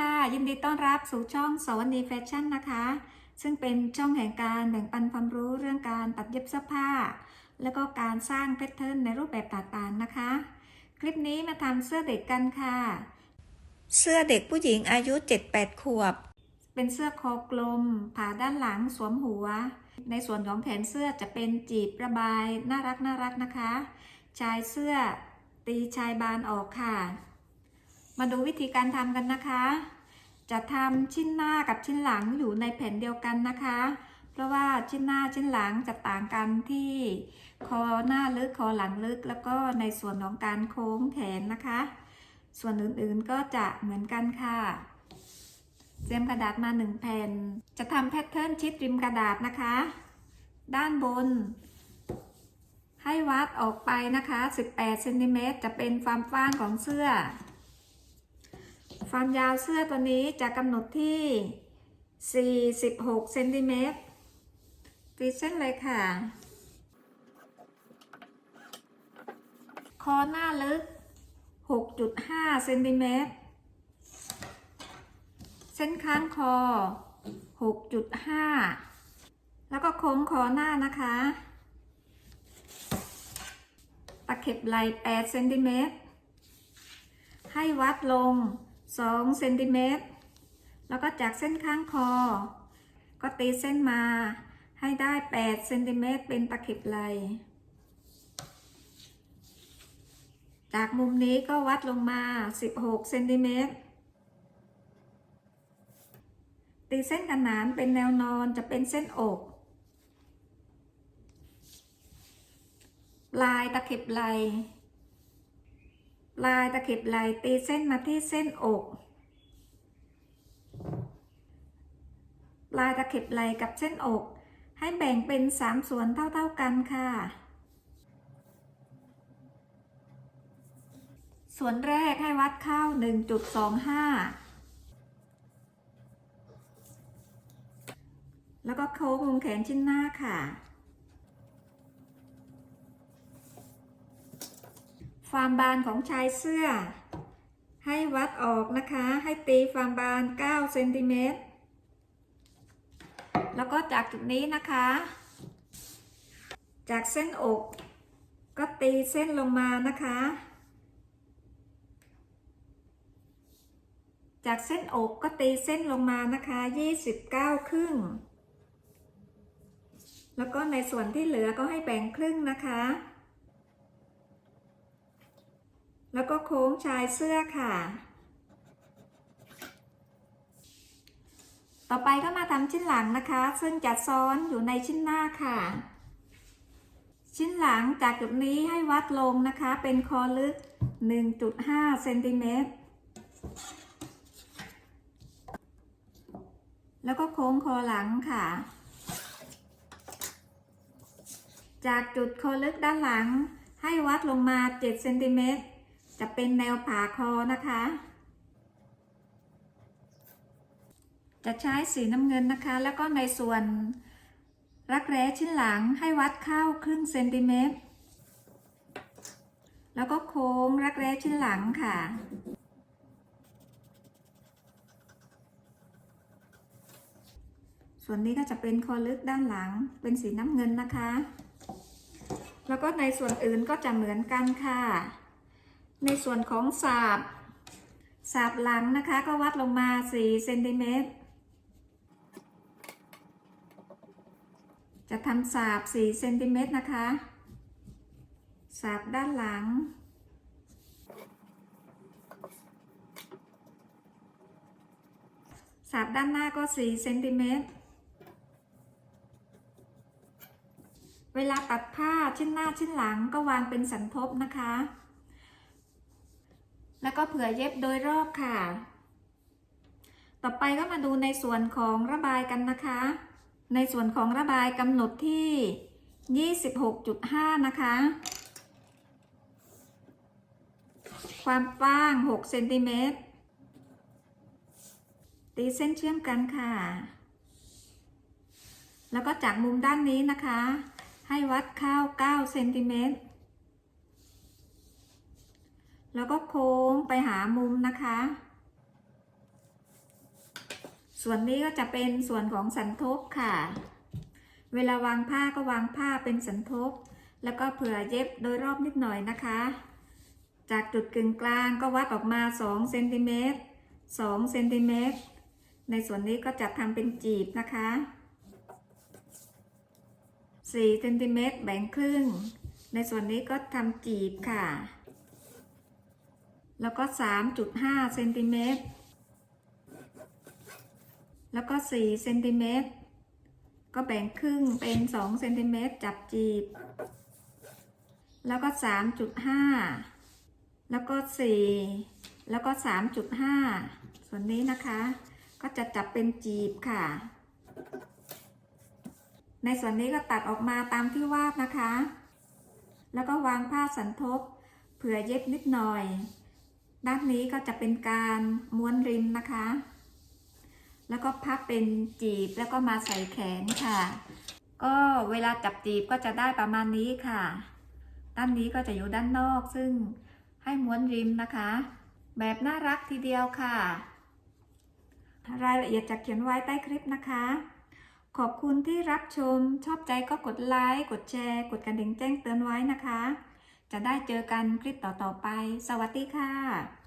ดีต้อนรับสู่ช่องสวนีแฟชั่นนะคะ ซึ่งเป็นช่องแห่งการแบ่งปันความรู้เรื่องการตัดเย็บเสื้อผ้า แล้วก็การสร้างแพทเทิร์นในรูปแบบต่างๆนะคะ คลิปนี้มาทำเสื้อเด็กกันค่ะ เสื้อเด็กผู้หญิงอายุ 7-8 ขวบ เป็นเสื้อคอกลม ผ่าด้านหลังสวมหัว ในส่วนของแขนเสื้อจะเป็นจีบระบายน่ารักน่ารักนะคะ ชายเสื้อตีชายบานออกค่ะมาดูวิธีการทำกันนะคะ จะทำชิ้นหน้ากับชิ้นหลังอยู่ในแผ่นเดียวกันนะคะ เพราะว่าชิ้นหน้าชิ้นหลังจะต่างกันที่คอหน้าลึกคอหลังลึก แล้วก็ในส่วนของการโค้งแขนนะคะ ส่วนอื่นๆก็จะเหมือนกันค่ะเตรียมกระดาษมาหนึ่งแผ่น จะทำแพทเทิร์นชิดริมกระดาษนะคะ ด้านบน ให้วัดออกไปนะคะ 18เซนติเมตรจะเป็นความกว้างของเสื้อ ความยาวเสื้อตัวนี้จะกำหนดที่ 46เซนติเมตรตีเส้นเลยค่ะ คอหน้าลึก 6.5เซนติเมตร เส้นข้างคอ 6.5 แล้วก็โค้งคอหน้านะคะ ตะเข็บไหล่8เซนติเมตร ให้วัดลง 2เซนติเมตรแล้วก็จากเส้นข้างคอ ก็ตีเส้นมาให้ได้8เซนติเมตรเป็นตะเข็บไหลจากมุมนี้ก็วัดลงมา 16เซนติเมตรตีเส้นกันานเป็นแนวนอนจะเป็นเส้นอก ลายตะเข็บไหล ลายตะเข็บไหล่ตีเส้นมาที่เส้นอกปลายตะเข็บไหลกับเส้นอก ให้แบ่งเป็นสามส่วนเท่าๆกันค่ะ ส่วนแรกให้วัดเข้า 1.25 แล้วก็โค้งวงแขนชิ้นหน้าค่ะ ความบานของชายเสื้อ ให้วัดออกนะคะ ให้ตีความบาน 9 เซนติเมตร แล้วก็จากจุดนี้นะคะ จากเส้นอก ก็ตีเส้นลงมานะคะ จากเส้นอกก็ตีเส้นลงมานะคะ 29 ครึ่ง แล้วก็ในส่วนที่เหลือก็ให้แบ่งครึ่งนะคะ แล้วก็โค้งชายเสื้อค่ะ ต่อไปก็มาทำชิ้นหลังนะคะ ซึ่งจะซ้อนอยู่ในชิ้นหน้าค่ะ ชิ้นหลังจากจุดนี้ให้วัดลงนะคะ เป็นคอลึก 1.5เซนติเมตรแล้วก็โค้งคอหลังค่ะ จากจุดคอลึกด้านหลังให้วัดลงมา 7 เซนติเมตร จะเป็นแนวผ่าคอนะคะ จะใช้สีน้ำเงินนะคะ แล้วก็ในส่วนรักแร้ชิ้นหลังให้วัดเข้าครึ่งเซนติเมตร แล้วก็โค้งรักแร้ชิ้นหลังค่ะ ส่วนนี้ก็จะเป็นคอลึกด้านหลังเป็นสีน้ำเงินนะคะ แล้วก็ในส่วนอื่นก็จะเหมือนกันค่ะ ในส่วนของสาบสาบหลังนะคะ ก็วัดลงมา 4 เซนติเมตร จะทำสาบ 4 เซนติเมตรนะคะ สาบด้านหลัง สาบด้านหน้าก็ 4 เซนติเมตร เวลาตัดผ้าชิ้นหน้าชิ้นหลังก็วางเป็นสันทบนะคะ แล้วก็เผื่อเย็บโดยรอบค่ะ ต่อไปก็มาดูในส่วนของระบายกันนะคะ ในส่วนของระบายกำหนดที่ 26.5 นะคะ ความกว้าง 6 เซนติเมตร ตีเส้นเชื่อมกันค่ะ แล้วก็จากมุมด้านนี้นะคะ ให้วัดเข้า 9 เซนติเมตร แล้วก็โค้งไปหามุมนะคะ ส่วนนี้ก็จะเป็นส่วนของสันทบค่ะ เวลาวางผ้าก็วางผ้าเป็นสันทบ แล้วก็เผื่อเย็บโดยรอบนิดหน่อยนะคะ จากจุดกึ่งกลางก็วัดออกมา2เซนติเมตร2เซนติเมตรในส่วนนี้ก็จะทำเป็นจีบนะคะ4เซนติเมตรแบ่งครึ่ง ในส่วนนี้ก็ทำจีบค่ะ แล้วก็ 3.5เซนติเมตร แล้วก็ 4 เซนติเมตร ก็แบ่งครึ่งเป็น 2 เซนติเมตรจับจีบ แล้วก็ 3.5 แล้วก็ 4 แล้วก็ 3.5 ส่วนนี้นะคะ ก็จะจับเป็นจีบค่ะ ในส่วนนี้ก็ตัดออกมาตามที่วาดนะคะ แล้วก็วางผ้าสันทบเผื่อเย็บนิดหน่อย ด้านนี้ก็จะเป็นการม้วนริมนะคะ แล้วก็พับเป็นจีบแล้วก็มาใส่แขนค่ะ ก็เวลาจับจีบก็จะได้ประมาณนี้ค่ะ ด้านนี้ก็จะอยู่ด้านนอกซึ่งให้ม้วนริมนะคะ แบบน่ารักทีเดียวค่ะ รายละเอียดจะเขียนไว้ใต้คลิปนะคะ ขอบคุณที่รับชมชอบใจก็กดไลค์กดแชร์ กดกระดิ่งแจ้งเตือนไว้นะคะ จะได้เจอกันคลิปต่อๆไป สวัสดีค่ะ